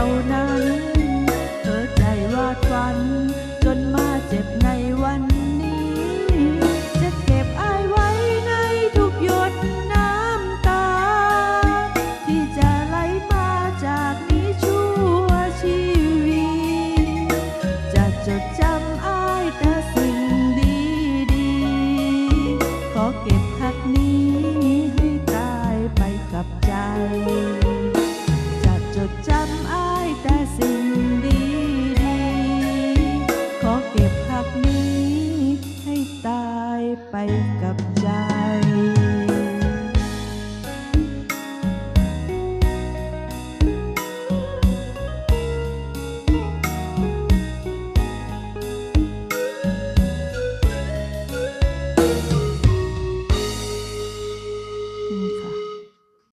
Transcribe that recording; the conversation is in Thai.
ท่านั้นเธอใจวาดฝัน จนมาเจ็บในวันนี้ จะเก็บอายไว้ในทุกหยดน้ำตา ที่จะไหลมาจากนี้ชั่วชีวิต จะจดจำอายแต่สิ่งดีๆ ขอเก็บหักนี้ให้ตายไปกับใจ จะจดจำ Bye.